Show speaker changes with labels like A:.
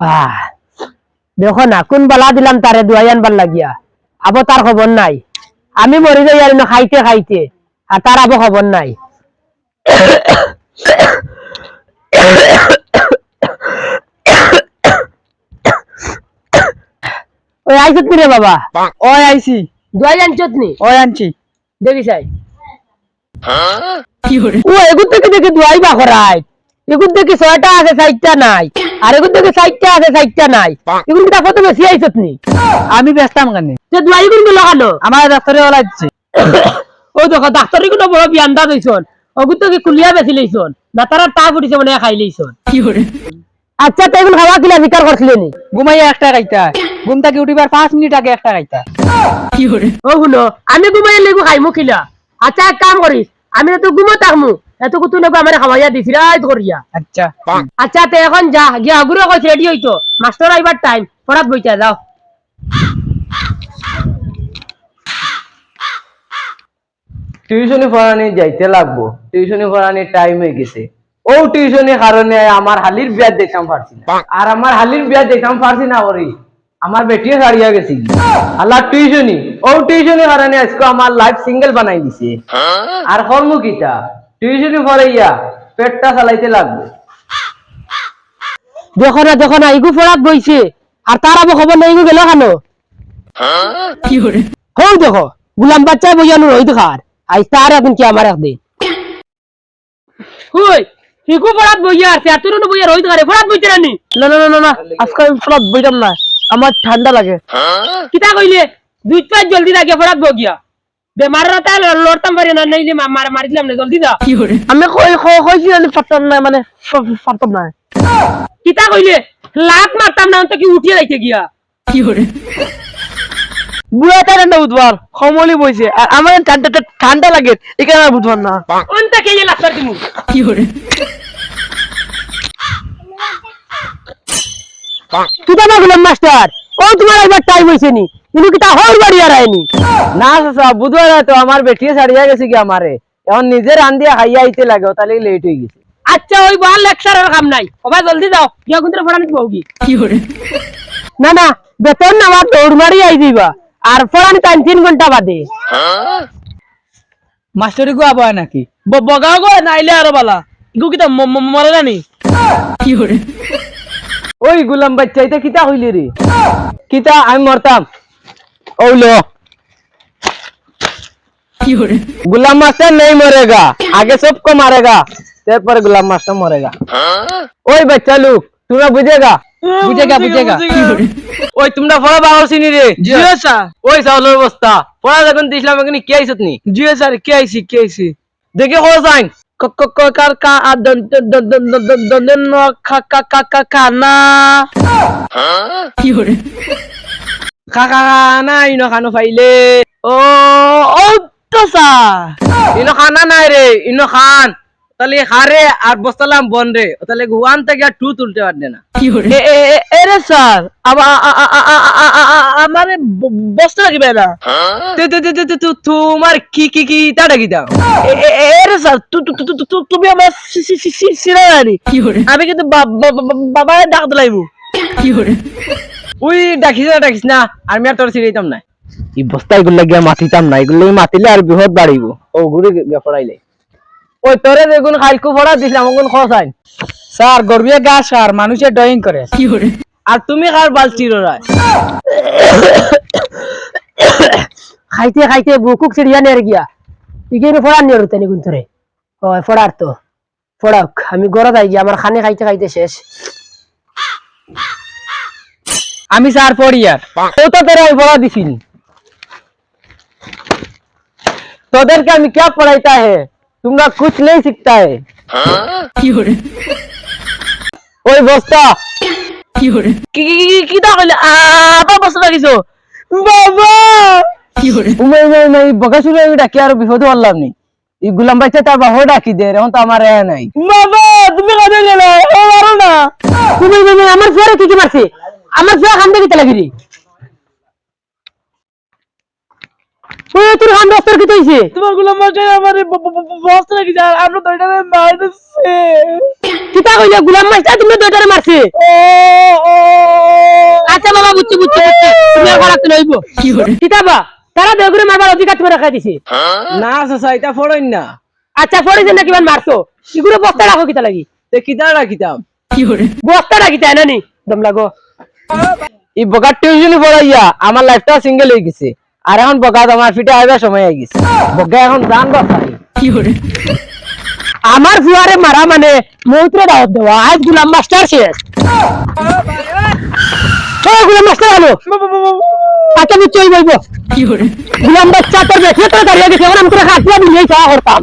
A: আহ, দেখো না কোন বালা দিলাম তারে দুয়াই আনবার লাগিয়া। আবো তার খবর নাই। আমি মরি যাই আর খাইতে খাইতে আর তার আবো খবর নাই। ওই আইসত নি রে বাবা?
B: ওই আইছি।
A: দুয়াই আনছত নি?
B: ওই আনছি।
A: দেখি চাই ও এগুন থেকে দেখি দুয়াই বা করাই এগুন থেকে ছয়টা আছে চারটা নাই? আর এগুন থেকে চারটা আছে চারটা নাই? এগুন কিটা কত বেশি আইসত নি?
B: আমি ব্যস্তাম কেন।
A: যে দুয়াই গুণগুলো
B: আমার ডাক্তারে ওলাইছে
A: ও দেখো ডাক্তারি কোনো বড় বিয়ান্দা দইছন ওগুন থেকে কুলিয়া বেশি লইছন? না তারা ফুটিছে মানে খাই লইছন। আচ্ছা তো এগুলো খাওয়া কিলা বিচার করছিলে নি?
B: ঘুমাইয়া একটা খাইতা। ঘুম থেকে উঠিবার পাঁচ মিনিট আগে একটা খাইতা।
A: ও শুনো আমি ঘুমাই লেগু খাইমু কিলা। আচ্ছা এক কাম করিস আমি তো ঘুমো থাকমু। এত কুতু নেব আমার খাওয়াইয়া দিছি রাইত করিয়া।
B: আচ্ছা।
A: আচ্ছা তে এখন যা গিয়া আগুরে কইছে রেডি হইতো মাস্টার আইবার টাইম পড়াত বইতা যাও
C: টিউশনি পড়ানি যাইতে লাগবো। টিউশনি পড়ানির টাইম হয়ে গেছে। ও টিউশনি কারণে আমার হালির বিয়া দেখতাম পারছি না। আর আমার হালির বিয়া দেখতাম পারছি না ওরি। আমার বেটিয়ে ছাড়িয়া গেছি। আল্লাহ টিউশনি। ও টিউশনি কারণে আজকে আমার লাইফ সিঙ্গেল বানাই দিছে। আর কর্ম টিউশনি পড়াইয়া পেটটা চালাইতে লাগবে।
A: দেখো না দেখো না ইগু পড়াত বইছে। আর তার আবো খবর নাই ইগু গেল কেন? দেখো গুলাম বাচ্চা বইয়ানো রই দেখার আজ তার একদিন কি আমার একদিন। হুই ইগু পড়াত বইয়া আর তোর বইয়া রই দেখারে পড়াত বইতে রানি।
B: না না না না না আজকে আমি বইতাম না আমার ঠান্ডা লাগে।
A: কিতা কইলে? দুই পাঁচ জলদি লাগে পড়াত বগিয়া বেমার রাতা লড়তাম পারি না নাই যে মার মারি দিলাম না জলদি যা।
B: আমি কই কই- কইছি আমি পারতাম না মানে পারতাম না
A: কিতা কইলে? লাত মারতাম না তো কি উঠিয়ে যাইতে গিয়া।
B: বুড়া ঠান্ডা বুধবার সমলি বইছে। আর আমার ঠান্ডা ঠান্ডা- লাগে এখানে আর বুধবার না।
A: অন্তা কে যে লাস্টার দিমু? কিতা না গুলাম মাস্টার। ও তোমার একবার টাইম হইছে নি? কিন্তু কিতা হর বাড়ি আর
C: না চাচা বুধবার তো আমার বেটিয়ে ছাড়িয়া গেছে কি আমারে। এখন নিজে রান্ধিয়া খাইয়া আইতে লাগে তাহলে লেট হয়ে গেছে।
A: আচ্ছা ওই বল লেকচারের কাম নাই। সবাই জলদি যাও গিয়া কিন্তু পড়া নিতে বউগি। না না বেতন নেওয়া দৌড় মারি আই দিবা। আর পড়ানি টাইম তিন ঘণ্টা বাদে।
B: মাস্টারি গো আবার নাকি? ব- বগাও গো নাইলে আরও বালা। ম- ম- মরে জানি
C: ওই গুলাম বাচ্চা এটা কিতা হইলি রে? কিতা আমি মরতাম। ওলো গুলাম মাস্টার নেই মরেগা। আগে সবকো মারেগা তারপরে গুলাম মাস্টার মরেগা। ওই বাচ্চা লোক তোমরা হ্যাঁ, বুঝেগা?
B: বুঝেগা বুঝেগা
C: ওই তোমরা পড়া বাবা চিনি রে?
B: স্যার।
C: ওই চাউলের অবস্থা। পড়া যখন দিছিলাম এখানে কে আইসত নি?
B: জিও স্যার কে আইসি কে আইসি
C: দেখে
B: কোথায় খান
C: হারে আর বসালাম বন রে তাহলে ওয়ান থেকে আর টু তুলতে পারবে না
B: এ আমার বসতে লাগবে না
C: তোমার কি কি কি তা ডাকি দাও
B: এর স্যার তুমি আমার সিনারি আমি কিন্তু বাবা ডাক লাগব কি করে
C: ওই ডাকিস না ডাকিস না আমি আর তোর সিনাইতাম না এই বস্তা এগুলো গিয়ে মাতিতাম না এগুলো মাতিলে আর বৃহৎ বাড়িব ও ঘুরে গিয়ে পড়াইলে ওই তোরে দেখুন খাইকু পড়া দিছিলাম কোন খসাই
B: স্যার গর্বিয়া গাছ আর মানুষের ড্রয়িং করে
C: আর তুমি কার বালতি রায়
A: খাইতে খাইতে বুকুক চিড়িয়া নেড়ে গিয়া। ইগের ফোড়ার নিয়ে রুতেনি গুন্তরে হয় ফোড়ার তো। ফোড়াক আমি গরত আই গিয়া আমার খানে খাইতে খাইতে শেষ।
B: আমি স্যার পড়ি আর।
C: ও তো তোর আমি বলা দিছিল? তোদেরকে আমি কে পড়াইতা হে? তোমরা কুছ নেই শিখতা হে ওই বস্তা।
B: কি কি কি কি তা কইলে আবা বসে লাগিছো বাবা।
C: উমাই উমাই উমাই বকা শুরু আমি ডাকি আর বিপদে পারলাম নি এই গুলাম বাচ্চা তার বাবা ডাকি দে এখন তো আমার এ নাই।
B: বাবা তুমি কাজে গেলে ও মারো না।
A: তুমি তুমি আমার ফেরে কি কি মারছে আমার ফেরে খান দেখতে ওই তোর খান দস্তর কি তৈছে
B: তোমারগুলো মাঝে আমার বসে লাগিছে আর আমরা তো মারছে
A: কিতা কইলে গুলাম মাস্টার তুমি দুইটারে মারছে।
B: ও ও
A: আচ্ছা বাবা বুঝছি বুঝছি বুঝছি। তুমি আর পড়াতে লইব কিতাবা তারা মারবার অধিকার তুমি রাখা দিছে।
C: না চাচা এটা ফড়ইন না।
A: আচ্ছা না কিমান মারছো? এগুলো বস্তা রাখো কিতা লাগি?
C: তে কিতা রাখিতাম।
A: বস্তা রাখি তাই না নি দম লাগো।
C: এই বকার টিউশনি পড়াইয়া আমার লাইফটা সিঙ্গেল হয়ে গেছে। আর এখন বকা আমার ফিটে আইবার সময় হয়ে গেছে। বকা এখন জান বাসাই
A: আমার ফুয়ারে মারা মানে মৌত্রে দাওয়াত দেওয়া। আজ গুলাম মাস্টার শেষ। ও গুলাম মাস্টার হলো। আচ্ছা ওই বলব গুলাম বাচ্চা তোর দেখে তো দাঁড়িয়ে গেছে এখন আমি তোর হাতিয়া দিলেই খাওয়া করতাম।